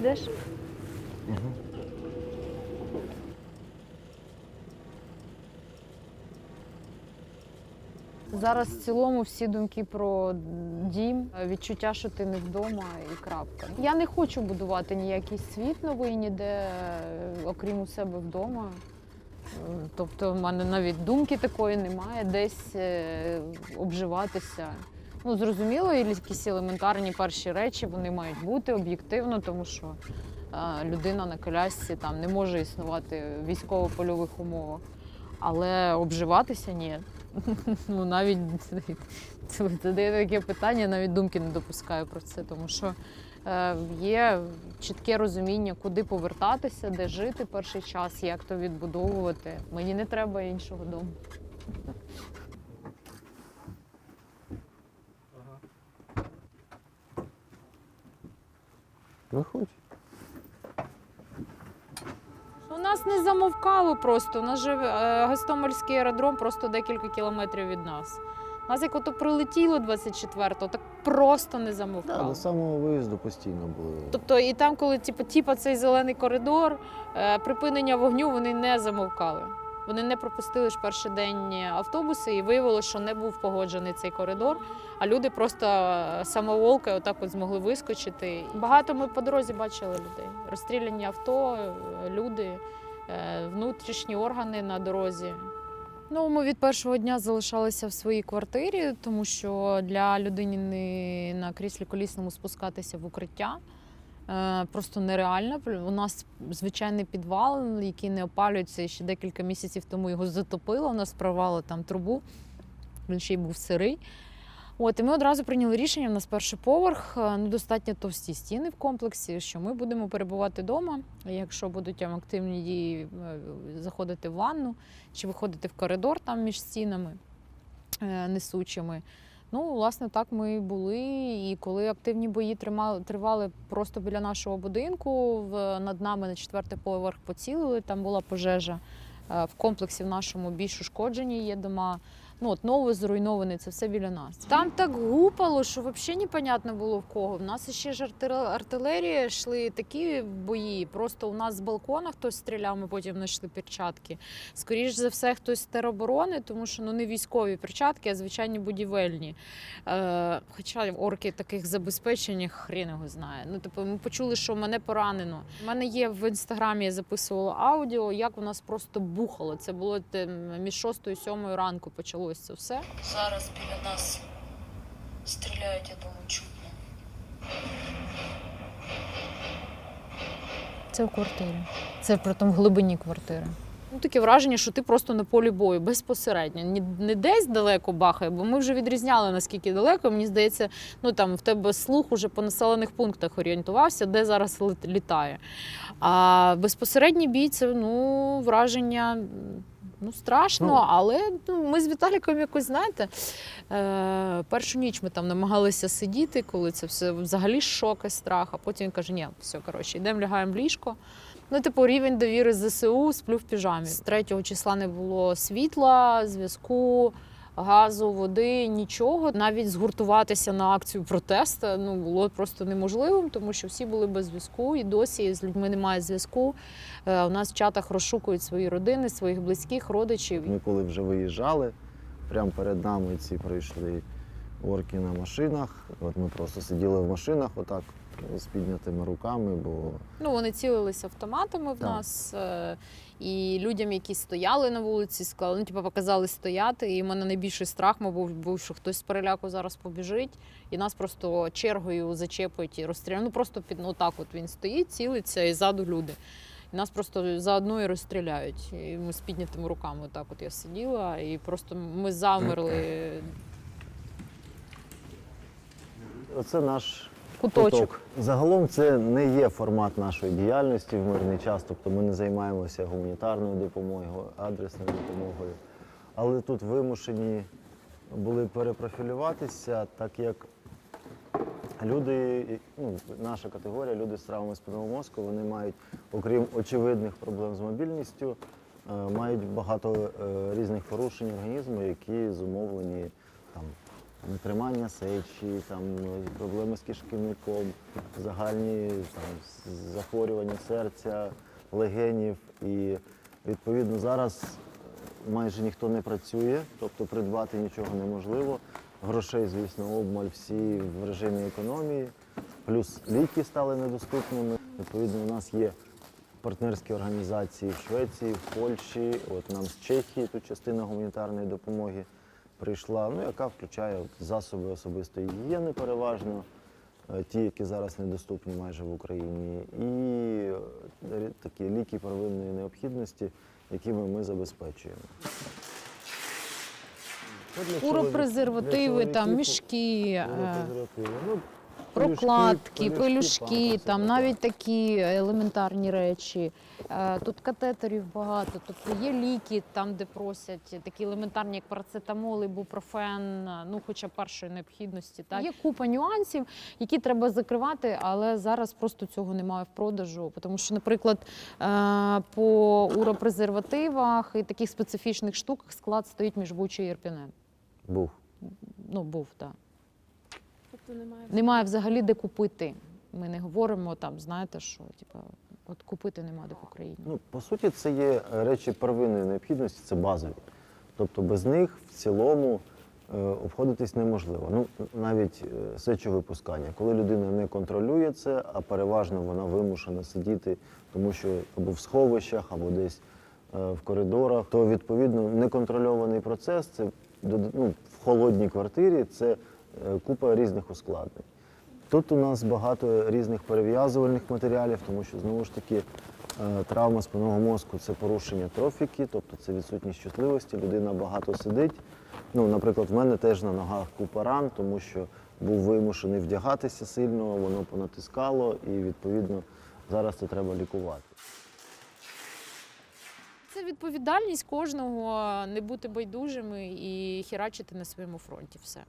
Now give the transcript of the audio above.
Йдеш? Зараз в цілому всі думки про дім, відчуття, що ти не вдома і крапка. Я не хочу будувати ніякий світ новий ніде, окрім у себе вдома. Тобто, в мене навіть думки такої немає, десь е, обживатися. Ну, зрозуміло, якісь елементарні перші речі вони мають бути об'єктивно, тому що е, людина на колясці там не може існувати в військово-польових умовах. Але обживатися ні. Ну навіть це задає таке питання, навіть думки не допускаю про це, тому що е, є чітке розуміння, куди повертатися, де жити перший час, як то відбудовувати. Мені не треба іншого дому. Виходь. У нас не замовкало просто. У нас же е, Гостомельський аеродром просто декілька кілометрів від нас. У нас як ото прилетіло 24-го, так просто не замовкало. до самого виїзду постійно були. Тобто, і там, коли типу, типа цей зелений коридор, е, припинення вогню вони не замовкали. Вони не пропустили ж перший день автобуси, і виявилося, що не був погоджений цей коридор. А люди просто е, самоволки отак от змогли вискочити. Багато ми по дорозі бачили людей. Розстріляні авто, е, люди, е, внутрішні органи на дорозі. Ну, ми від першого дня залишалися в своїй квартирі, тому що для людини на кріслі колісному спускатися в укриття просто нереально. У нас звичайний підвал, який не опалюється ще декілька місяців тому його затопило. У нас провали там трубу, він ще й був сирий. От, і ми одразу прийняли рішення. У нас перший поверх, е, ну, достатньо товсті стіни в комплексі, що ми будемо перебувати вдома. Якщо будуть активні дії, е, заходити в ванну чи виходити в коридор там між стінами е, несучими. Ну, власне, так ми і були. І коли активні бої тримали, тривали просто біля нашого будинку, над нами на четвертий поверх поцілили, там була пожежа. Е, В комплексі в нашому більш ушкоджені є дома. Ну, от новий зруйнований, це все біля нас. Там так гупало, що взагалі непонятно було в кого. В нас ще ж артилерія йшли такі бої. Просто у нас з балкона хтось стріляв, ми потім знайшли перчатки. Скоріше за все, хтось з тероборони, тому що ну не військові перчатки, а звичайні будівельні. Е, хоча орки таких забезпечень хрін його знає. Ну, типу, ми почули, що мене поранено. У мене є в інстаграмі, я записувала аудіо, як у нас просто бухало. Це було між 6 і 7 ранку почалось це все. Зараз біля нас стріляють, я думаю, чутно. Це в квартирі. Це при тому в глибині квартири. Ну, таке враження, що ти просто на полі бою безпосередньо. Не десь далеко бахає, бо ми вже відрізняли наскільки далеко. Мені здається, ну там в тебе слух уже по населених пунктах орієнтувався, де зараз літає. А безпосередній бій це ну, враження. Ну, страшно, Ну. але ну, ми з Віталіком якось, знаєте, е, першу ніч ми там намагалися сидіти, коли це все взагалі шок і страх. А потім він каже: ні, все, коротше, йдемо лягаємо в ліжко. Ну, типу, рівень довіри ЗСУ сплю в піжамі. З 3 числа не було світла, зв'язку, газу, води, нічого. Навіть згуртуватися на акцію протесту ну, було просто неможливим, тому що всі були без зв'язку, і досі з людьми немає зв'язку. Е, У нас в чатах розшукують свої родини, своїх близьких, родичів. Ми коли вже виїжджали, прямо перед нами ці прийшли орки на машинах. От ми просто сиділи в машинах, отак з піднятими руками, бо Ну, вони цілилися автоматами в Так. нас. е, І людям, які стояли на вулиці, сказали, ну, типу, показали стояти. І в мене найбільший страх, мабуть, був, що хтось з переляку зараз побіжить, і нас просто чергою зачепують і розстріляють. Ну просто під ну, так от він стоїть, цілиться, і ззаду люди. І нас просто заодно і розстріляють. І ми з піднятими руками, отак от я сиділа, і просто ми замерли. оце наш Куточок. куток. Загалом це не є формат нашої діяльності в мирний час, тобто ми не займаємося гуманітарною допомогою, адресною допомогою. Але тут вимушені були перепрофілюватися, так як люди, ну, наша категорія, люди з травмами спинного мозку, вони мають, окрім очевидних проблем з мобільністю, е, мають багато е, різних порушень організму, які зумовлені там, нетримання сечі, там, е, проблеми з кишківником, загальні там, захворювання серця, легенів. І відповідно зараз майже ніхто не працює, тобто придбати нічого неможливо. Грошей, звісно, обмаль всі в режимі економії. Плюс ліки стали недоступними. Відповідно, у нас є партнерські організації в Швеції, в Польщі. От нам з Чехії тут частина гуманітарної допомоги прийшла, ну, яка включає засоби особистої гігієни переважно, е, ті, які зараз недоступні майже в Україні, і е, такі ліки первинної необхідності, якими ми забезпечуємо. Уропрезервативи, там мішки. Урок презервативи. Ну, Прокладки, пелюшки, там навіть такі елементарні речі. Е, Тут катетерів багато, тобто є ліки, там, де просять такі елементарні, як парацетамол, ібупрофен, ну хоча б першої необхідності. Так? Є купа нюансів, які треба закривати, але зараз просто цього немає в продажу. Тому що, наприклад, е, по уропрезервативах і таких специфічних штуках склад стоїть між Бучою і Ірпінем. Був. Ну, був, так. Тобто немає. Немає взагалі де купити. Ми не говоримо там, знаєте, що типу, от купити нема де в Україні. Ну, по суті, це є речі первинної необхідності, це базові. Тобто без них в цілому е, обходитись неможливо. Ну, навіть е, сечовипускання. Коли людина не контролює це, а переважно вона вимушена сидіти, тому що або в сховищах, або десь е, в коридорах, то відповідно неконтрольований процес це ну, в холодній квартирі це купа різних ускладнень. Тут у нас багато різних перев'язувальних матеріалів, тому що знову ж таки е, травма спинного мозку це порушення трофіки, тобто це відсутність чутливості. Людина багато сидить. Ну, наприклад, в мене теж на ногах купа ран, тому що був вимушений вдягатися сильно, воно понатискало, і відповідно зараз це треба лікувати. Це відповідальність кожного не бути байдужими і херачити на своєму фронті. Все.